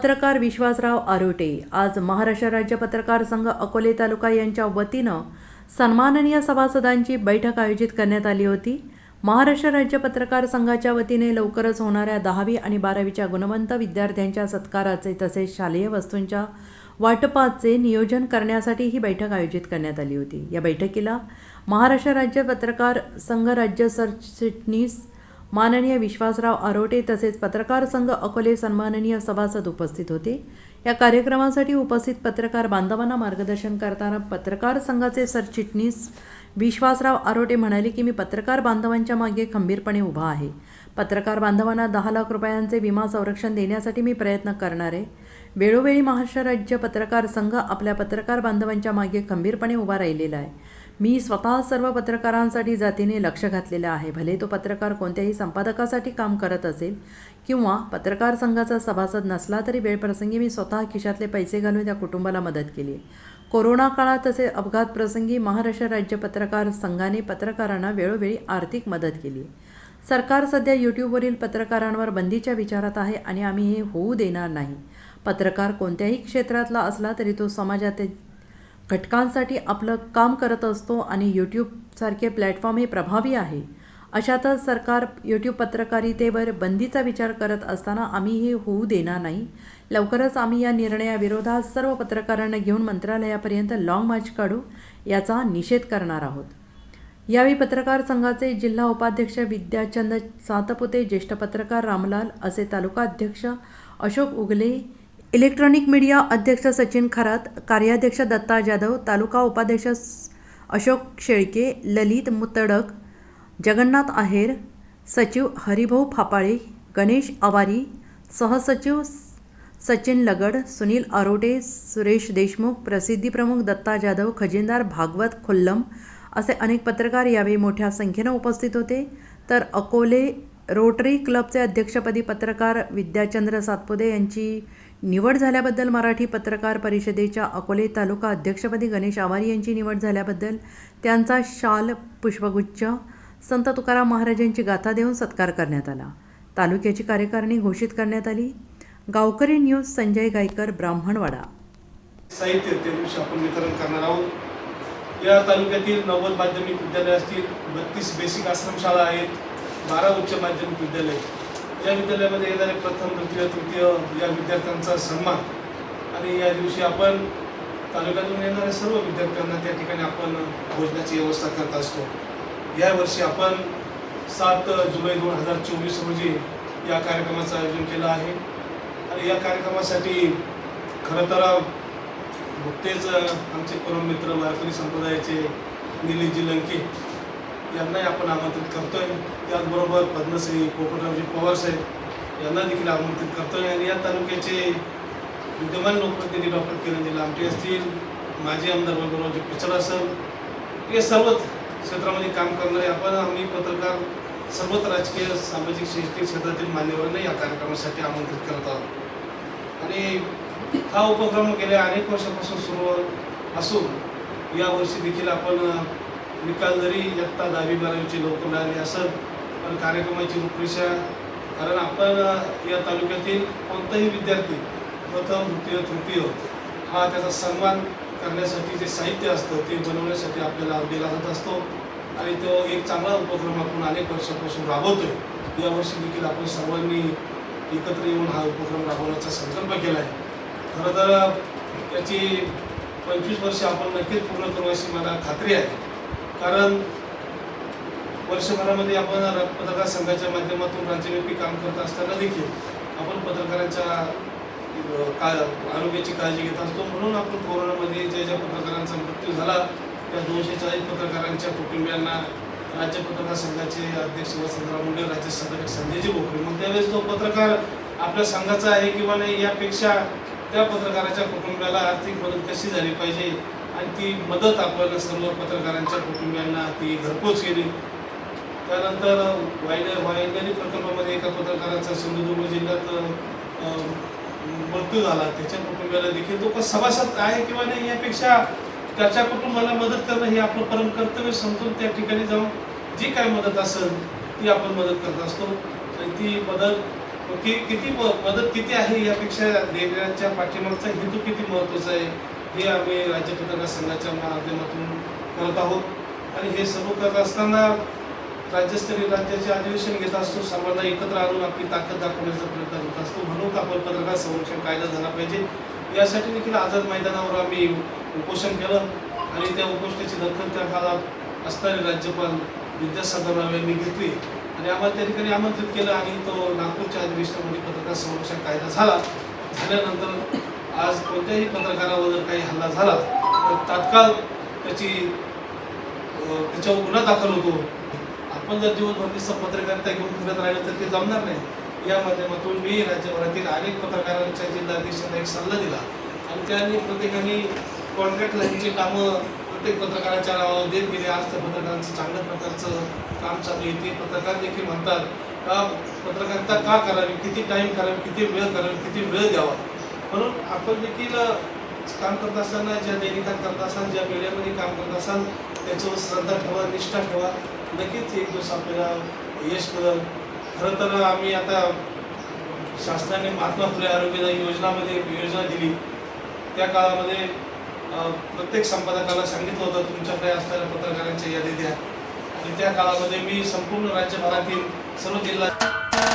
पत्रकार विश्वासराव आरोटे. आज महाराष्ट्र राज्य पत्रकार संघ अकोले तालुका यांच्या वतीनं सन्माननीय सभासदांची बैठक आयोजित करण्यात आली होती. महाराष्ट्र राज्य पत्रकार संघाच्या वतीने लवकरच होणाऱ्या दहावी आणि बारावीच्या गुणवंत विद्यार्थ्यांच्या सत्काराचे तसेच शालेय वस्तूंच्या वाटपाचे नियोजन करण्यासाठी ही बैठक आयोजित करण्यात आली होती. या बैठकीला महाराष्ट्र राज्य पत्रकार संघ राज्य सरचिटणीस माननीय विश्वासराव आरोटे तसेच पत्रकार संघ अकोले सन्माननीय सभासद उपस्थित होते. या कार्यक्रमासाठी उपस्थित पत्रकार बांधवांना मार्गदर्शन करताना पत्रकार संघाचे सरचिटणीस विश्वासराव आरोटे म्हणाले की मी पत्रकार बांधवांच्या मागे खंबीरपणे उभा आहे. पत्रकार बांधवांना दहा लाख रुपयांचे विमा संरक्षण देण्यासाठी मी प्रयत्न करणार आहे. वेळोवेळी महाराष्ट्र राज्य पत्रकार संघ आपल्या पत्रकार बांधवांच्या मागे खंबीरपणे उभा राहिलेला आहे. मी स्वतः सर्व पत्रकारांसाठी जातीने लक्ष घातलेलं आहे. भले तो पत्रकार कोणत्याही संपादकासाठी काम करत असेल किंवा पत्रकार संघाचा सभासद नसला तरी वेळप्रसंगी मी स्वतः खिशातले पैसे घालून त्या कुटुंबाला मदत केली. कोरोना काळात तसे अपघात प्रसंगी महाराष्ट्र राज्य पत्रकार संघाने पत्रकारांना वेळोवेळी आर्थिक मदत केली. सरकार सध्या यूट्यूबवरील पत्रकारांवर बंदीच्या विचारात आहे आणि आम्ही हे होऊ देणार नाही. पत्रकार कोणत्याही क्षेत्रातला असला तरी तो समाजात घटकांसाठी आपलं काम करत असतो आणि यूट्यूबसारखे प्लॅटफॉर्म हे प्रभावी आहे. अशातच सरकार यूट्यूब पत्रकारितेवर बंदीचा विचार करत असताना आम्ही हे होऊ देणार नाही. लवकरच आम्ही या निर्णयाविरोधात सर्व पत्रकारांना घेऊन मंत्रालयापर्यंत लाँग मार्च काढू याचा निषेध करणार आहोत. यावेळी पत्रकार संघाचे जिल्हा उपाध्यक्ष विद्याचंद सातपुते ज्येष्ठ पत्रकार रामलाल असे तालुका अध्यक्ष अशोक उगले इलेक्ट्रॉनिक मीडिया अध्यक्ष सचिन खरात कार्याध्यक्ष दत्ता जाधव तालुका उपाध्यक्ष अशोक शेळके ललित मुतडक जगन्नाथ आहेर सचिव हरिभाऊ फापाळे गणेश आवारी सहसचिव सचिन लगड सुनील आरोटे सुरेश देशमुख प्रसिद्धीप्रमुख दत्ता जाधव खजिनदार भागवत खुल्लम असे अनेक पत्रकार यावेळी मोठ्या संख्येनं उपस्थित होते. तर अकोले रोटरी क्लबचे अध्यक्षपदी पत्रकार विद्याचंद्र सातपुते यांची निवड झाल्याबद्दल मराठी पत्रकार परिषदेच्या अकोले तालुका अध्यक्षपदी गणेश आवारी यांची निवड झाल्याबद्दल त्यांचा शाल पुष्पगुच्छ संत तुकाराम महाराजांची गाथा देऊन सत्कार करण्यात आला. तालुक्याची कार्यकारिणी घोषित करण्यात आली. गावकरी न्यूज संजय गायकर ब्राह्मणवाडा. साहित्य त्या दिवशी आपण वितरण करणार आहोत. या तालुक्यातील नव्वद माध्यमिक विद्यालय असतील बत्तीस बेसिक आश्रमशाळा आहेत बारा उच्च माध्यमिक विद्यालय या विद्यालयामध्ये येणारे प्रथम द्वितीय तृतीय या विद्यार्थ्यांचा सन्मान. आणि या दिवशी आपण तालुक्यातून येणाऱ्या सर्व विद्यार्थ्यांना त्या ठिकाणी आपण भोजनाची व्यवस्था करत असतो. यावर्षी आपण सात जुलै दोन हजार चोवीस रोजी या कार्यक्रमाचं आयोजन केलं आहे. आणि या कार्यक्रमासाठी खरं तर नुकतेच आमचे परम मित्र वारकरी संप्रदायाचे निलीजी लंके यांनाही आपण आमंत्रित करतोय. त्याचबरोबर पद्मश्री पोपटरावजी पवार साहेब यांना देखील आमंत्रित करतोय. आणि या तालुक्याचे विद्यमान लोकप्रतिनिधी डॉक्टर किरणजी लामटे असतील माजी आमदार वैभवरावजी पिचड असेल हे सर्वच क्षेत्रामध्ये काम करणारे आपण आम्ही पत्रकार सर्वच राजकीय सामाजिक शैक्षणिक क्षेत्रातील मान्यवरांना या कार्यक्रमासाठी आमंत्रित करत आहोत. आणि हा उपक्रम गेल्या अनेक वर्षापासून सुरू असून यावर्षी देखील आपण निकाल जरी इयत्ता दहावी बारावीची लोक मिळाली असत पण कार्यक्रमाची रूपरेषा कारण आपण या तालुक्यातील कोणताही विद्यार्थी प्रथम द्वितीय तृतीय हा त्याचा सन्मान करण्यासाठी जे साहित्य असतं ते बनवण्यासाठी आपल्याला दिला जात असतो. आणि तो एक चांगला उपक्रम आपण अनेक वर्षापासून राबवतोय. यावर्षी देखील आपण सर्वांनी एकत्र येऊन हा उपक्रम राबवण्याचा संकल्प केला आहे खरं तर त्याची पंचवीस वर्ष आपण नक्कीच पूर्ण करू अशी मला खात्री आहे. कारण वर्षभरामध्ये आपण र- पत्रकार संघाच्या माध्यमातून राज्यव्यापी काम करत असताना देखील आपण पत्रकारांच्या का आरोग्याची काळजी घेत असतो. म्हणून आपण कोरोनामध्ये ज्या ज्या पत्रकारांचा मृत्यू झाला त्या दोनशे चाळीस पत्रकारांच्या कुटुंबियांना राज्य पत्रकार संघाचे अध्यक्ष वसंतराव मुंडे राज्य संघटक संजयजी भोकरे. मग त्यावेळेस तो पत्रकार आपल्या संघाचा आहे किंवा नाही यापेक्षा त्या पत्रकाराच्या कुटुंबाला आर्थिक मदत कशी झाली पाहिजे आणि ती मदत आपण सर्व पत्रकारांच्या कुटुंबियांना ती घरपोच केली. त्यानंतर वायन वायंदरी प्रकल्पामध्ये एका पत्रकाराचा सिंधुदुर्ग जिल्ह्यात मृत्यू झाला. त्याच्या कुटुंबाला देखील तो का सभासद आहे किंवा नाही यापेक्षा त्याच्या कुटुंबाला मदत करणं हे आपलं परम कर्तव्य समजून त्या ठिकाणी जाऊन जी काय मदत असेल ती आपण मदत करत असतो. आणि ती मदत कि किती म- मदत किती आहे यापेक्षा देण्याच्या पाठीमागचा हेतू किती महत्त्वाचा आहे? हे आम्ही राज्य पत्रकार संघाच्या माध्यमातून करत आहोत. आणि हे सर्व करत असताना राज्यस्तरीय राज्याचे अधिवेशन घेत असतो सर्वांना एकत्र आणून आपली ताकद दाखवण्याचा प्रयत्न करत असतो. म्हणून आपण पत्रकार संरक्षण कायदा झाला पाहिजे. यासाठी देखील आझाद मैदानावर आम्ही उपोषण केलं आणि त्या उपोषणाची दखल त्या काळात असणारे राज्यपाल विद्यासागर राव यांनी घेतली. आणि आम्हाला त्या ठिकाणी आमंत्रित केलं आणि तो नागपूरच्या अधिवेशनामध्ये पत्रकार संरक्षण कायदा झाला. झाल्यानंतर आज कोणत्याही पत्रकारावर जर काही हल्ला झाला तर तात्काळ त्याची त्याच्यावर गुन्हा दाखल होतो. आपण जर दिवसभर नुसतं पत्रकारिता घेऊन फिरत राहिलं तर ते जमणार नाही. या माध्यमातून मी राज्यभरातील अनेक पत्रकारांच्या जिल्हाधीशांना एक सल्ला दिला. आणि त्यांनी प्रत्येकाने कॉन्ट्रॅक्ट लाईनची कामं प्रत्येक पत्रकाराच्या नावावर देत गेले. आज त्या पत्रकारांचं चांगल्या प्रकारचं काम चालू आहे. ते पत्रकार देखील म्हणतात का पत्रकारिता का करावी? किती टाईम करावी? किती वेळ करावी? किती वेळ द्यावा? म्हणून आपण देखील काम करत असताना ज्या दैनिकात करत असाल ज्या मीडियामध्ये काम करत असाल त्याच्यावर श्रद्धा ठेवा निष्ठा ठेवा. नक्कीच एक दिवस आपल्याला यश मिळेल. खरं तर आम्ही आता शासनाने महात्मा फुले आरोग्य योजनामध्ये योजना दिली. त्या काळामध्ये प्रत्येक संपादकाला सांगितलं होतं तुमच्याकडे असणाऱ्या पत्रकारांच्या यादी द्या. आणि त्या काळामध्ये मी संपूर्ण राज्यभरातील सर्व जिल्हा